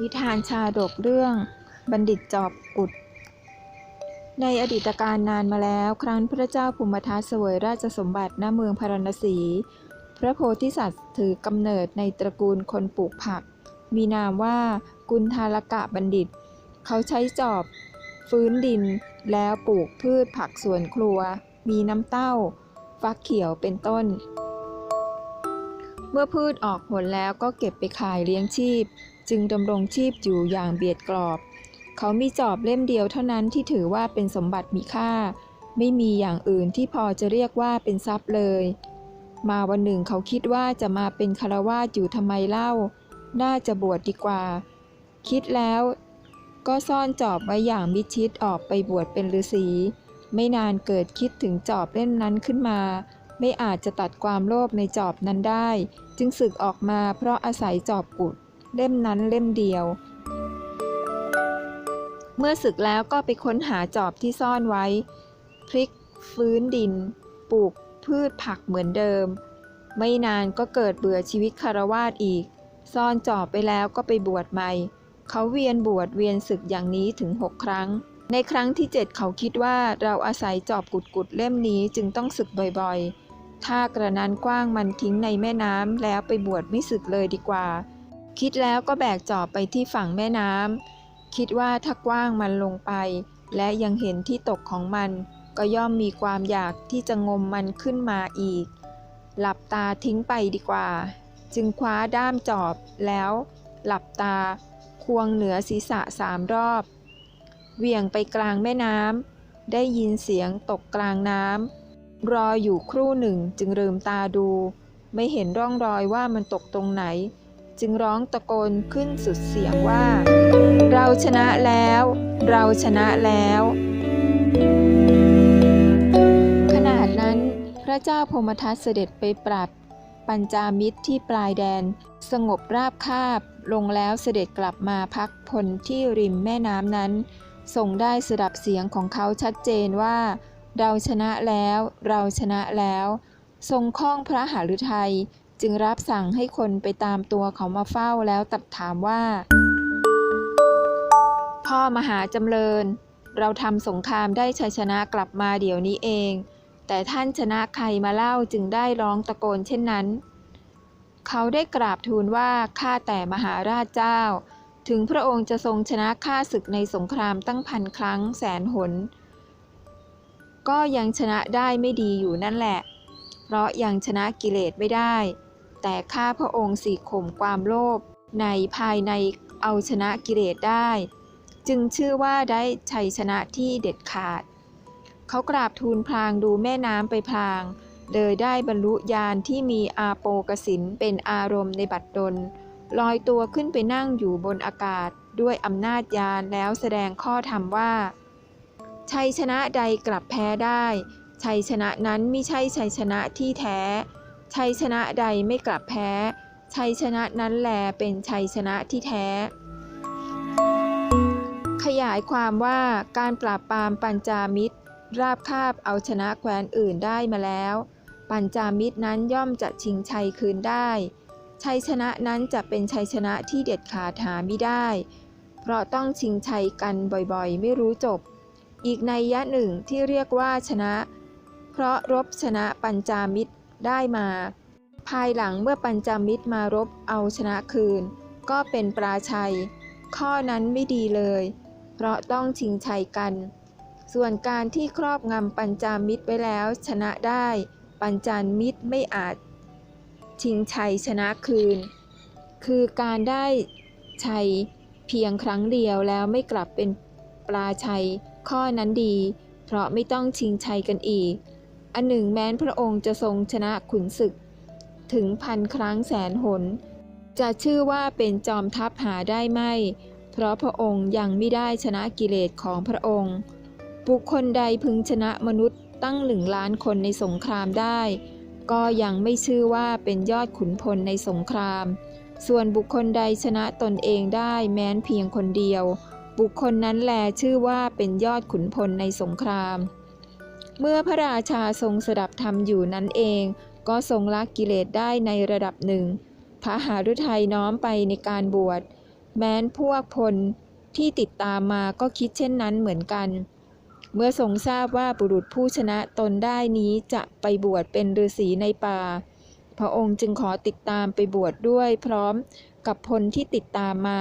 นิทานชาดกเรื่องบัณฑิตจอบกุด ในอดีตการนานมาแล้ว ครั้งพระเจ้าภูมิทัตเสวยราชสมบัติณเมืองพาราณสี พระโพธิสัตว์ถือกำเนิดในตระกูลคนปลูกผัก มีนามว่ากุณทาลกะบัณฑิต เขาใช้จอบฟื้นดินแล้วปลูกพืชผักสวนครัว มีน้ำเต้า ฟักเขียวเป็นต้น เมื่อพืชออกผลแล้วก็เก็บไปขายเลี้ยงชีพ จึงดำรงชีพอยู่อย่างเบียดกรอบ เขามีจอบเล่มเดียวเท่านั้นที่ถือว่าเป็นสมบัติมีค่า ไม่มีอย่างอื่นที่พอจะเรียกว่าเป็นทรัพย์เลย มาวันหนึ่งเขาคิดว่าจะมาเป็นคารวาสอยู่ทำไมเล่า น่าจะบวชดดีกว่า คิดแล้วก็ซ่อนจอบไว้อย่างมิชิดออกไปบวชเป็นฤาษี ไม่นานเกิดคิดถึงจอบเล่มนั้นขึ้นมา ไม่อาจจะตัดความโลภในจอบนั้นได้ จึงสึกออกมาเพราะอาศัยจอบกุด เล่มนั้นเล่มเดียว เมื่อศึกแล้วก็ไปค้นหาจอบที่ซ่อนไว้ พลิกฟื้นดิน ปลูกพืชผักเหมือนเดิม ไม่นานก็เกิดเบื่อชีวิตคารวาสอีก ซ่อนจอบไปแล้วก็ไปบวชใหม่ เขาเวียนบวชเวียนศึกอย่างนี้ถึงหกครั้งในครั้งที่เจ็ดเขาคิดว่าเราอาศัยจอบกุดกุดเล่มนี้จึงต้องศึกบ่อยๆ ถ้ากระนั้นกว้างมันทิ้งในแม่น้ำแล้วไปบวชไม่ศึกเลยดีกว่า คิดแล้วก็แบกจอบไปที่ฝั่งแม่น้ำคิดว่าถ้ากว้างมันลงไป และยังเห็นที่ตกของมัน ก็ย่อมมีความอยากที่จะงมมันขึ้นมาอีก หลับตาทิ้งไปดีกว่า จึงคว้าด้ามจอบแล้ว หลับตา ควงเหนือศีรษะสามรอบ เหวี่ยงไปกลางแม่น้ำได้ยินเสียงตกกลางน้ำ รออยู่ครู่หนึ่งจึงลืมตาดู ไม่เห็นร่องรอยว่ามันตกตรงไหน จึงร้องตะโกนขึ้นสุดเสียงว่า เราชนะแล้ว เราชนะแล้วขณะนั้นพระเจ้าพมทัตเสด็จไปปราบปัญจามิตรที่ปลายแดน สงบราบคาบ ลงแล้วเสด็จกลับมาพักพลที่ริมแม่น้ำนั้นทรงได้สดับเสียงของเขาชัดเจนว่า เราชนะแล้ว เราชนะแล้ว ทรงข้องพระหฤทัยจึงรับสั่งให้คนไปตามตัวเขามาเฝ้าแล้วตรัสถามว่า พ่อมหาจำเริญ เราทำสงครามได้ชัยชนะกลับมาเดี๋ยวนี้เอง แต่ท่านชนะใครมาเล่าจึงได้ร้องตะโกนเช่นนั้น เขาได้กราบทูลว่าข้าแต่มหาราชเจ้า ถึงพระองค์จะทรงชนะข้าศึกในสงครามตั้งพันครั้งแสนหน ก็ยังชนะได้ไม่ดีอยู่นั่นแหละ เพราะยังชนะกิเลสไม่ได้ แต่ข้าพระองค์สีข่มความโลภในภายในเอาชนะกิเลสได้ จึงชื่อว่าได้ชัยชนะที่เด็ดขาด เขากราบทูลพลางดูแม่น้ำไปพลางเลยได้บรรลุญาณที่มีอาโปกสินเป็นอารมณ์ในบัดดลลอยตัวขึ้นไปนั่งอยู่บนอากาศด้วยอำนาจญาณแล้วแสดงข้อธรรมว่า ชัยชนะใดกลับแพ้ได้ ชัยชนะนั้นไม่ใช่ชัยชนะที่แท้ ชัยชนะใดไม่กลับแพ้ ชัยชนะนั้นแลเป็นชัยชนะที่แท้ ขยายความว่าการปราบปรามปัญจามิตร ราบคาบเอาชนะแคว้นอื่นได้มาแล้ว ปัญจามิตรนั้นย่อมจะชิงชัยคืนได้ ชัยชนะนั้นจะเป็นชัยชนะที่เด็ดขาดหาไม่ได้ เพราะต้องชิงชัยกันบ่อยๆ ไม่รู้จบ อีกในยะหนึ่งที่เรียกว่าชนะ เพราะรบชนะปัญจามิตรได้มา ภายหลังเมื่อปัญจามิตรมารบเอาชนะคืน ก็เป็นปราชัย ข้อนั้นไม่ดีเลย เพราะต้องชิงชัยกัน ส่วนการที่ครอบงำปัญจามิตรไว้แล้วชนะได้ ปัญจามิตรไม่อาจ ชิงชัยชนะคืน คือการได้ชัยเพียงครั้งเดียวแล้วไม่กลับเป็นปลาชัย ข้อนั้นดี เพราะไม่ต้องชิงชัยกันอีก อันหนึ่งแม้นพระองค์จะทรงชนะขุนศึก ถึงพันครั้งแสนหน จะชื่อว่าเป็นจอมทัพหาได้ไม่ เพราะพระองค์ยังไม่ได้ชนะกิเลสของพระองค์ บุคคลใดพึงชนะมนุษย์ตั้งหนึ่งล้านคนในสงครามได้ ก็ยังไม่ชื่อว่าเป็นยอดขุนพลในสงคราม ส่วนบุคคลใดชนะตนเองได้แม้นเพียงคนเดียว บุคคลนั้นแลชื่อว่าเป็นยอดขุนพลในสงคราม เมื่อพระราชาทรงสดับธรรมอยู่นั้นเอง ก็ทรงละกิเลสได้ในระดับหนึ่ง พระหฤทัยน้อมไปในการบวช แม้นพวกพลที่ติดตามมาก็คิดเช่นนั้นเหมือนกัน เมื่อทรงทราบว่าบุรุษผู้ชนะตนได้นี้จะไปบวชเป็นฤาษีในป่า พระองค์จึงขอติดตามไปบวชดด้วยพร้อมกับพลที่ติดตามมา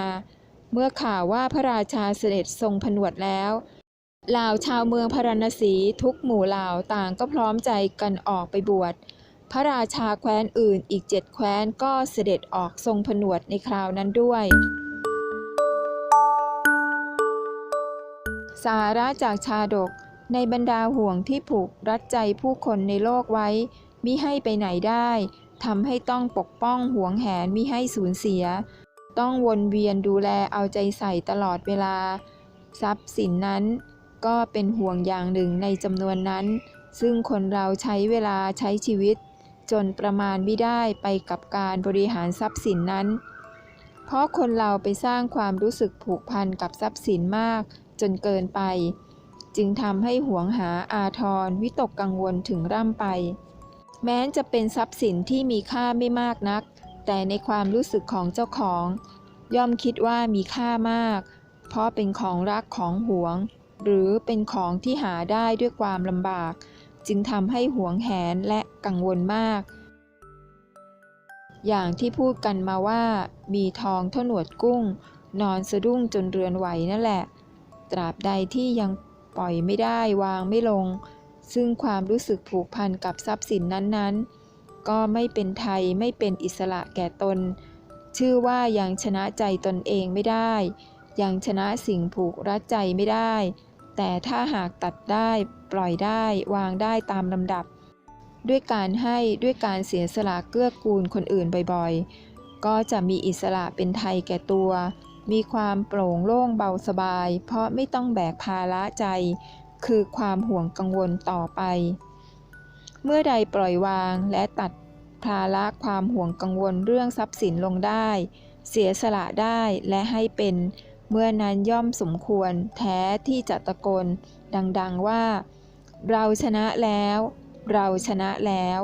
เมื่อข่าวว่าพระราชาเสด็จทรงผนวดแล้วเหล่าชาวเมืองพารณสีทุกหมู่เหล่าต่างก็พร้อมใจกันออกไปบวช พระราชาแคว้นอื่นอีกเจ็ดแคว้นก็เสด็จออกทรงผนวดในคราวนั้นด้วย สาระจากชาดกในบรรดาห่วงที่ผูกรัดใจผู้คนในโลกไว้มิให้ไปไหนได้ทำให้ต้องปกป้องห่วงแหนมิให้สูญเสีย ต้องวนเวียนดูแลเอาใจใส่ตลอดเวลา ทรัพย์สินนั้น ก็เป็นห่วงอย่างหนึ่งในจำนวนนั้น ซึ่งคนเราใช้เวลาใช้ชีวิต จนประมาณไม่ได้ไปกับการบริหารทรัพย์สินนั้น เพราะคนเราไปสร้างความรู้สึกผูกพันกับทรัพย์สินมากจนเกินไป จึงทำให้หวงหาอาทรวิตกกังวลถึงร่ำไป แม้จะเป็นทรัพย์สินที่มีค่าไม่มากนัก แต่ในความรู้สึกของเจ้าของ ย่อมคิดว่ามีค่ามาก เพราะเป็นของรักของหวง หรือเป็นของที่หาได้ด้วยความลำบาก จึงทำให้หวงแหนและกังวลมาก อย่างที่พูดกันมาว่า มีทองเท่าหนวดกุ้ง นอนสะดุ้งจนเรือนไหวนั่นแหละ ตราบใดที่ยังปล่อยไม่ได้วางไม่ลง ซึ่งความรู้สึกผูกพันกับทรัพย์สินนั้นๆ ก็ไม่เป็นไทยไม่เป็นอิสระแก่ตน ชื่อว่ายังชนะใจตนเองไม่ได้ ยังชนะสิ่งผูกรัดใจไม่ได้ แต่ถ้าหากตัดได้ปล่อยได้วางได้ตามลำดับ ด้วยการให้ด้วยการเสียสละเกื้อกูลคนอื่นบ่อยๆ ก็จะมีอิสระเป็นไทยแก่ตัว มีความโปร่งโล่งเบาสบาย เพราะไม่ต้องแบกภาระใจ คือความห่วงกังวลต่อไป เมื่อใดปล่อยวางและตัดภาระความห่วงกังวลเรื่องทรัพย์สินลงได้ เสียสละได้และให้เป็น เมื่อนั้นย่อมสมควรแท้ที่จะตะโกนดัง ๆว่า เราชนะแล้ว เราชนะแล้ว